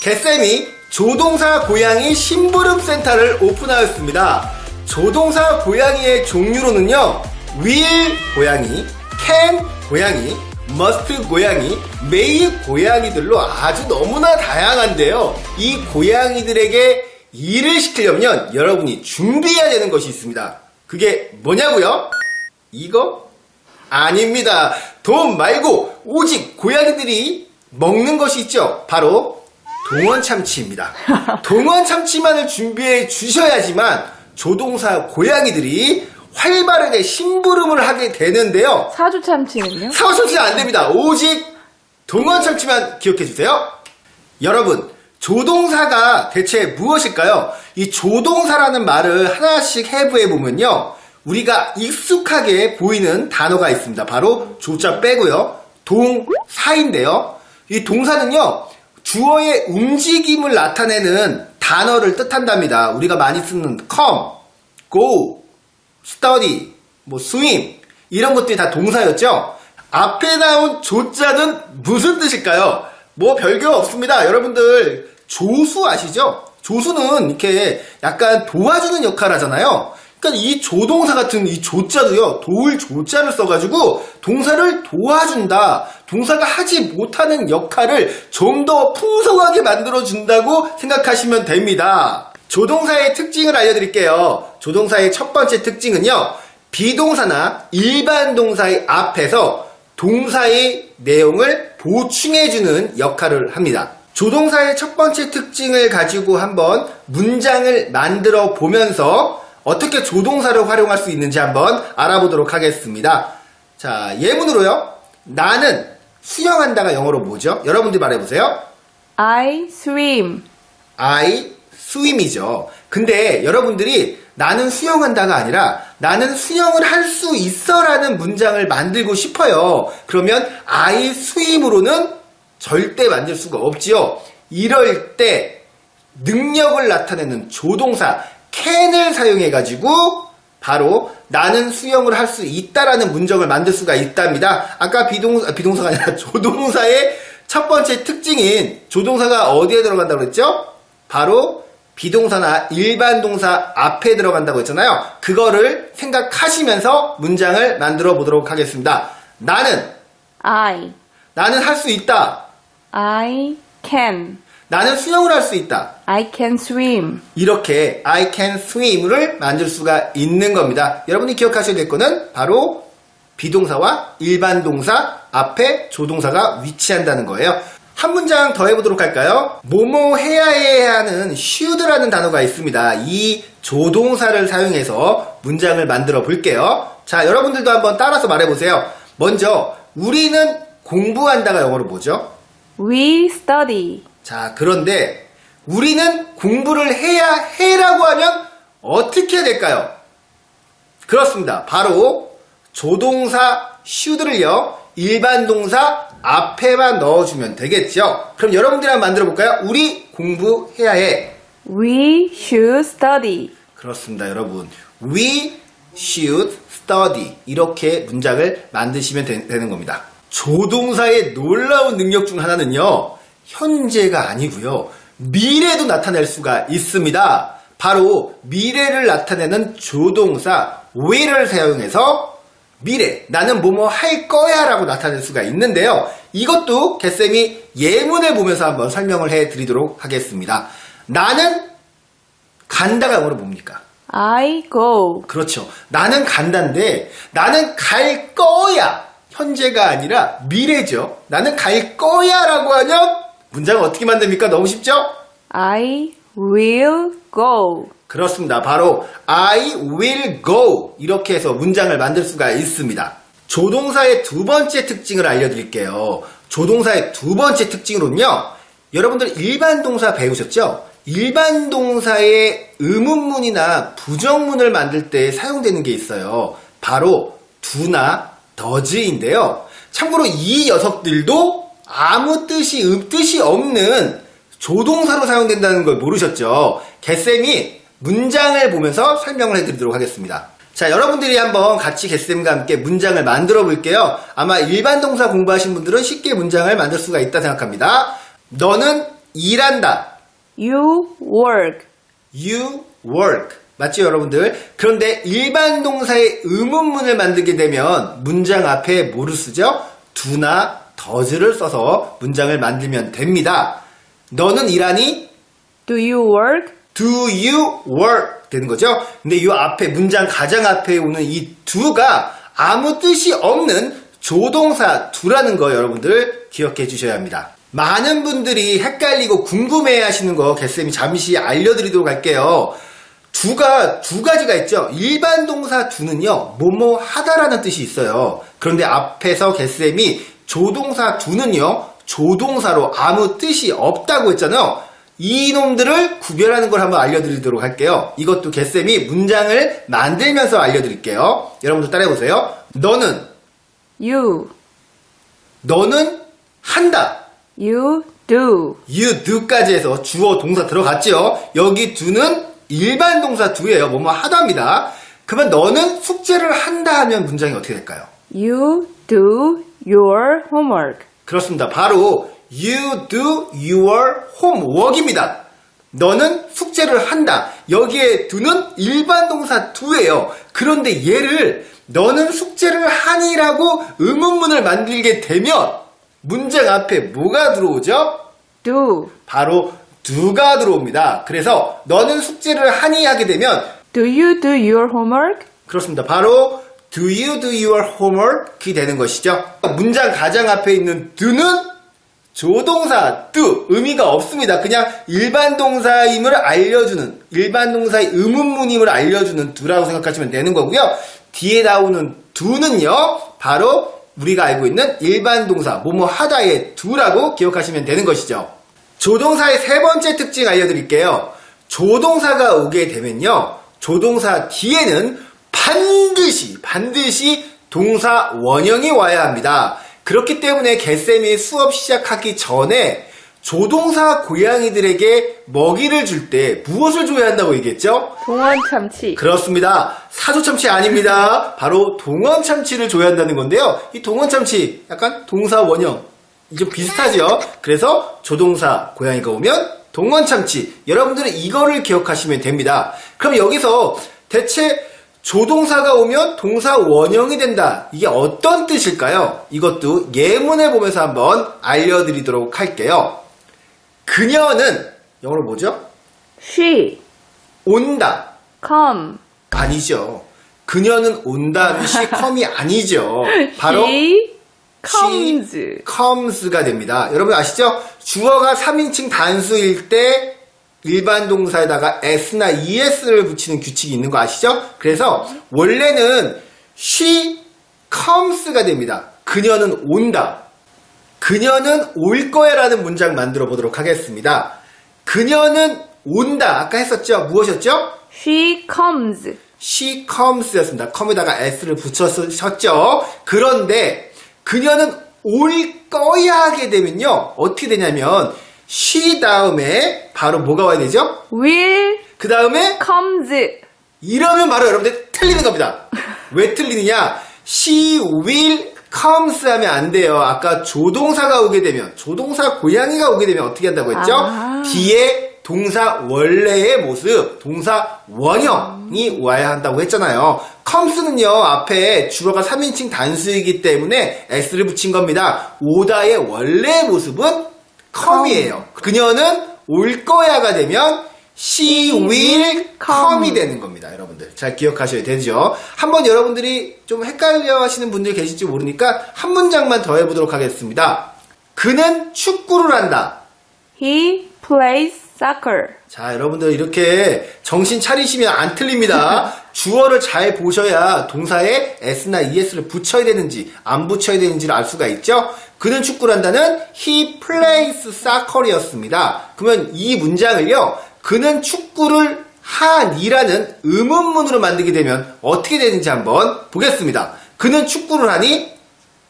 개쌤이 조동사 고양이 심부름 센터를 오픈하였습니다. 조동사 고양이의 종류로는요, will 고양이, can 고양이, must 고양이, may 고양이들로 아주 너무나 다양한데요. 이 고양이들에게 일을 시키려면 여러분이 준비해야 되는 것이 있습니다. 그게 뭐냐고요? 이거 아닙니다. 돈 말고 오직 고양이들이 먹는 것이 있죠. 바로 동원 참치입니다. 동원 참치만을 준비해 주셔야지만 조동사 고양이들이 활발하게 심부름을 하게 되는데요. 사주 참치는요? 사과 참치는 안 됩니다. 오직 동원 참치만 기억해 주세요. 여러분, 조동사가 대체 무엇일까요? 이 조동사라는 말을 하나씩 해부해 보면요. 우리가 익숙하게 보이는 단어가 있습니다. 바로 조자 빼고요. 동사인데요. 이 동사는요. 주어의 움직임을 나타내는 단어를 뜻한답니다. 우리가 많이 쓰는 come, go, study, 뭐 swim 이런 것들이 다 동사였죠. 앞에 나온 조자는 무슨 뜻일까요? 뭐 별거 없습니다. 여러분들 조수 아시죠? 조수는 이렇게 약간 도와주는 역할 하잖아요. 그러니까 이 조동사 같은 이 조자도요. 도울 조자를 써가지고 동사를 도와준다. 동사가 하지 못하는 역할을 좀 더 풍성하게 만들어준다고 생각하시면 됩니다. 조동사의 특징을 알려드릴게요. 조동사의 첫 번째 특징은요. 비동사나 일반 동사의 앞에서 동사의 내용을 보충해주는 역할을 합니다. 조동사의 첫 번째 특징을 가지고 한번 문장을 만들어 보면서 어떻게 조동사를 활용할 수 있는지 한번 알아보도록 하겠습니다. 자, 예문으로요. 나는 수영한다가 영어로 뭐죠? 여러분들 말해보세요. I swim. I swim이죠. 근데 여러분들이 나는 수영한다가 아니라 나는 수영을 할 수 있어라는 문장을 만들고 싶어요. 그러면 I swim으로는 절대 만들 수가 없지요. 이럴 때 능력을 나타내는 조동사 can을 사용해 가지고 바로 나는 수영을 할 수 있다라는 문장을 만들 수가 있답니다. 아까 비동 아, 비동사가 아니라 조동사의 첫 번째 특징인 조동사가 어디에 들어간다고 그랬죠? 바로 비동사나 일반 동사 앞에 들어간다고 했잖아요. 그거를 생각하시면서 문장을 만들어 보도록 하겠습니다. 나는 I. 나는 할 수 있다. I can. 나는 수영을 할 수 있다. I can swim. 이렇게 I can swim을 만들 수가 있는 겁니다. 여러분이 기억하셔야 될 거는 바로 비동사와 일반 동사 앞에 조동사가 위치한다는 거예요. 한 문장 더 해보도록 할까요? 뭐뭐 해야 해야 하는 should라는 단어가 있습니다. 이 조동사를 사용해서 문장을 만들어 볼게요. 자, 여러분들도 한번 따라서 말해보세요. 먼저, 우리는 공부한다가 영어로 뭐죠? We study. 자, 그런데 우리는 공부를 해야 해라고 하면 어떻게 해야 될까요? 그렇습니다. 바로 조동사 should를요, 일반 동사 앞에만 넣어주면 되겠죠? 그럼 여러분들이 한번 만들어 볼까요? 우리 공부해야 해. We should study. 그렇습니다, 여러분. We should study. 이렇게 문장을 만드시면 되, 는 겁니다. 조동사의 놀라운 능력 중 하나는요, 현재가 아니고요, 미래도 나타낼 수가 있습니다. 바로 미래를 나타내는 조동사 will을 사용해서 미래, 나는 뭐뭐 할 거야 라고 나타낼 수가 있는데요. 이것도 개쌤이 예문을 보면서 한번 설명을 해 드리도록 하겠습니다. 나는 간다가 영어로 뭡니까? I go. 그렇죠. 나는 간다인데 나는 갈 거야. 현재가 아니라 미래죠. 나는 갈 거야 라고 하면 문장을 어떻게 만듭니까? 너무 쉽죠? I will go. 그렇습니다. 바로 I will go 이렇게 해서 문장을 만들 수가 있습니다. 조동사의 두 번째 특징을 알려드릴게요. 조동사의 두 번째 특징으로는요. 여러분들 일반 동사 배우셨죠? 일반 동사의 의문문이나 부정문을 만들 때 사용되는 게 있어요. 바로 do나 does인데요. 참고로 이 녀석들도 아무 뜻이 음, 뜻이 없는 조동사로 사용된다는 걸 모르셨죠? 개쌤이 문장을 보면서 설명을 해드리도록 하겠습니다. 자, 여러분들이 한번 같이 개쌤과 함께 문장을 만들어 볼게요. 아마 일반 동사 공부하신 분들은 쉽게 문장을 만들 수가 있다 생각합니다. 너는 일한다. You work. You work. 맞죠, 여러분들? 그런데 일반 동사의 의문문을 만들게 되면 문장 앞에 뭐를 쓰죠? do나 does를 써서 문장을 만들면 됩니다. 너는 일하니? Do you work? Do you work? 되는 거죠? 근데 이 앞에, 문장 가장 앞에 오는 이 do가 아무 뜻이 없는 조동사 do라는 거 여러분들 기억해 주셔야 합니다. 많은 분들이 헷갈리고 궁금해 하시는 거 개쌤이 잠시 알려드리도록 할게요. 두가 두 가지가 있죠. 일반 동사 두는요, 뭐뭐 하다라는 뜻이 있어요. 그런데 앞에서 개쌤이 조동사 두는요, 조동사로 아무 뜻이 없다고 했잖아요. 이놈들을 구별하는 걸 한번 알려드리도록 할게요. 이것도 개쌤이 문장을 만들면서 알려드릴게요. 여러분들 따라해보세요. 너는, You. 너는 한다. You do. you do까지 해서 주어 동사 들어갔죠. 여기 do는 일반 동사 do예요. 뭐뭐 하다입니다. 그러면 너는 숙제를 한다 하면 문장이 어떻게 될까요? You do your homework. 그렇습니다. 바로 you do your homework입니다. 너는 숙제를 한다. 여기에 do는 일반 동사 do예요. 그런데 얘를 너는 숙제를 하니라고 의문문을 만들게 되면 문장 앞에 뭐가 들어오죠? Do. 바로 do가 들어옵니다. 그래서 너는 숙제를 하니 하게 되면 Do you do your homework? 그렇습니다. 바로 do you do your homework이 되는 것이죠. 문장 가장 앞에 있는 do는 조동사 do 의미가 없습니다. 그냥 일반 동사임을 알려주는 일반 동사의 의문문임을 알려주는 do라고 생각하시면 되는 거고요. 뒤에 나오는 do는요. 바로 우리가 알고 있는 일반 동사 뭐뭐 하다의 do라고 기억하시면 되는 것이죠. 조동사의 세 번째 특징 알려드릴게요. 조동사가 오게 되면요. 조동사 뒤에는 반드시, 반드시 동사 원형이 와야 합니다. 그렇기 때문에 개쌤이 수업 시작하기 전에 조동사 고양이들에게 먹이를 줄 때 무엇을 줘야 한다고 얘기했죠? 동원 참치. 그렇습니다. 사조 참치 아닙니다. 바로 동원 참치를 줘야 한다는 건데요. 이 동원 참치 약간 동사 원형 좀 비슷하죠. 그래서 조동사 고양이가 오면 동원 참치. 여러분들은 이거를 기억하시면 됩니다. 그럼 여기서 대체 조동사가 오면 동사 원형이 된다. 이게 어떤 뜻일까요? 이것도 예문을 보면서 한번 알려드리도록 할게요. 그녀는 영어로 뭐죠? She. 온다. Come. 아니죠. 그녀는 온다는 시컴이 아니죠. 바로 She comes. comes가 됩니다. 여러분 아시죠? 주어가 3인칭 단수일 때 일반 동사에다가 s나 es를 붙이는 규칙이 있는 거 아시죠? 그래서 원래는 she comes가 됩니다. 그녀는 온다. 그녀는 올 거야라는 문장 만들어 보도록 하겠습니다. 그녀는 온다. 아까 했었죠? 무엇이었죠? She comes. she comes였습니다. com에다가 s를 붙였었죠. 그런데 그녀는 올 거야 하게 되면요. 어떻게 되냐면 she 다음에 바로 뭐가 와야 되죠? Will 그 다음에 comes. 이러면 바로 여러분들 틀리는 겁니다. 왜 틀리느냐? she will comes 하면 안 돼요. 아까 조동사가 오게 되면 조동사 고양이가 오게 되면 어떻게 한다고 했죠? 아. 뒤에 동사 원래의 모습, 동사 원형이 와야 한다고 했잖아요. comes는요, 앞에 주어가 3인칭 단수이기 때문에 s를 붙인 겁니다. 오다의 원래의 모습은 come이에요. 그녀는 올 거야가 되면 she will come이 되는 겁니다, 여러분들. 잘 기억하셔야 되죠. 한번 여러분들이 좀 헷갈려 하시는 분들 계실지 모르니까 한 문장만 더 해보도록 하겠습니다. 그는 축구를 한다. He plays soccer. 자, 여러분들 이렇게 정신 차리시면 안 틀립니다. 주어를 잘 보셔야 동사에 s나 es를 붙여야 되는지 안 붙여야 되는지를 알 수가 있죠. 그는 축구를 한다는 he plays soccer이었습니다. 그러면 이 문장을요. 그는 축구를 하니라는 의문문으로 만들게 되면 어떻게 되는지 한번 보겠습니다. 그는 축구를 하니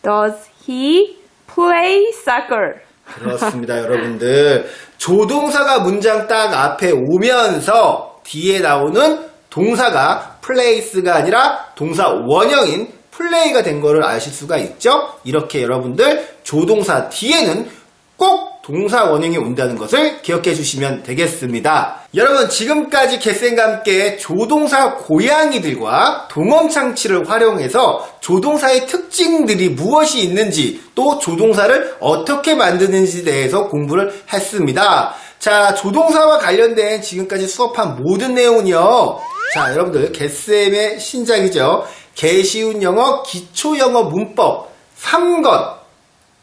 Does he play soccer? 그렇습니다, 여러분들. 조동사가 문장 딱 앞에 오면서 뒤에 나오는 동사가 place가 아니라 동사 원형인 play가 된 거를 아실 수가 있죠? 이렇게 여러분들 조동사 뒤에는 꼭 동사 원형이 온다는 것을 기억해 주시면 되겠습니다. 여러분 지금까지 개쌤과 함께 조동사 고양이들과 동엄창치를 활용해서 조동사의 특징들이 무엇이 있는지 또 조동사를 어떻게 만드는지에 대해서 공부를 했습니다. 자 조동사와 관련된 지금까지 수업한 모든 내용은요. 자 여러분들 개쌤의 신작이죠. 개쉬운 영어 기초 영어 문법 3권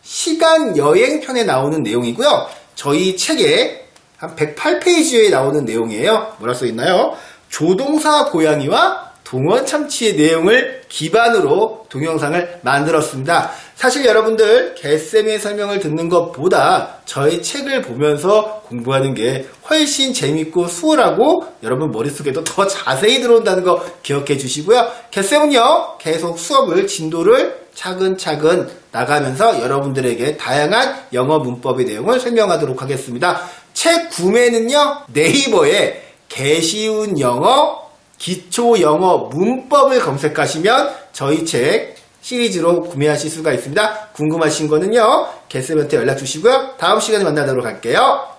시간 여행 편에 나오는 내용이고요. 저희 책에 한 108페이지에 나오는 내용이에요. 뭐라 써 있나요? 조동사 고양이와 동원 참치의 내용을 기반으로 동영상을 만들었습니다. 사실 여러분들 개쌤의 설명을 듣는 것보다 저희 책을 보면서 공부하는 게 훨씬 재밌고 수월하고 여러분 머릿속에도 더 자세히 들어온다는 거 기억해 주시고요. 개쌤은요 계속 수업을 진도를 차근차근 나가면서 여러분들에게 다양한 영어 문법의 내용을 설명하도록 하겠습니다. 책 구매는요, 네이버에 개쉬운 영어, 기초 영어 문법을 검색하시면 저희 책 시리즈로 구매하실 수가 있습니다. 궁금하신 거는요, 개쌤한테 연락 주시고요. 다음 시간에 만나도록 할게요.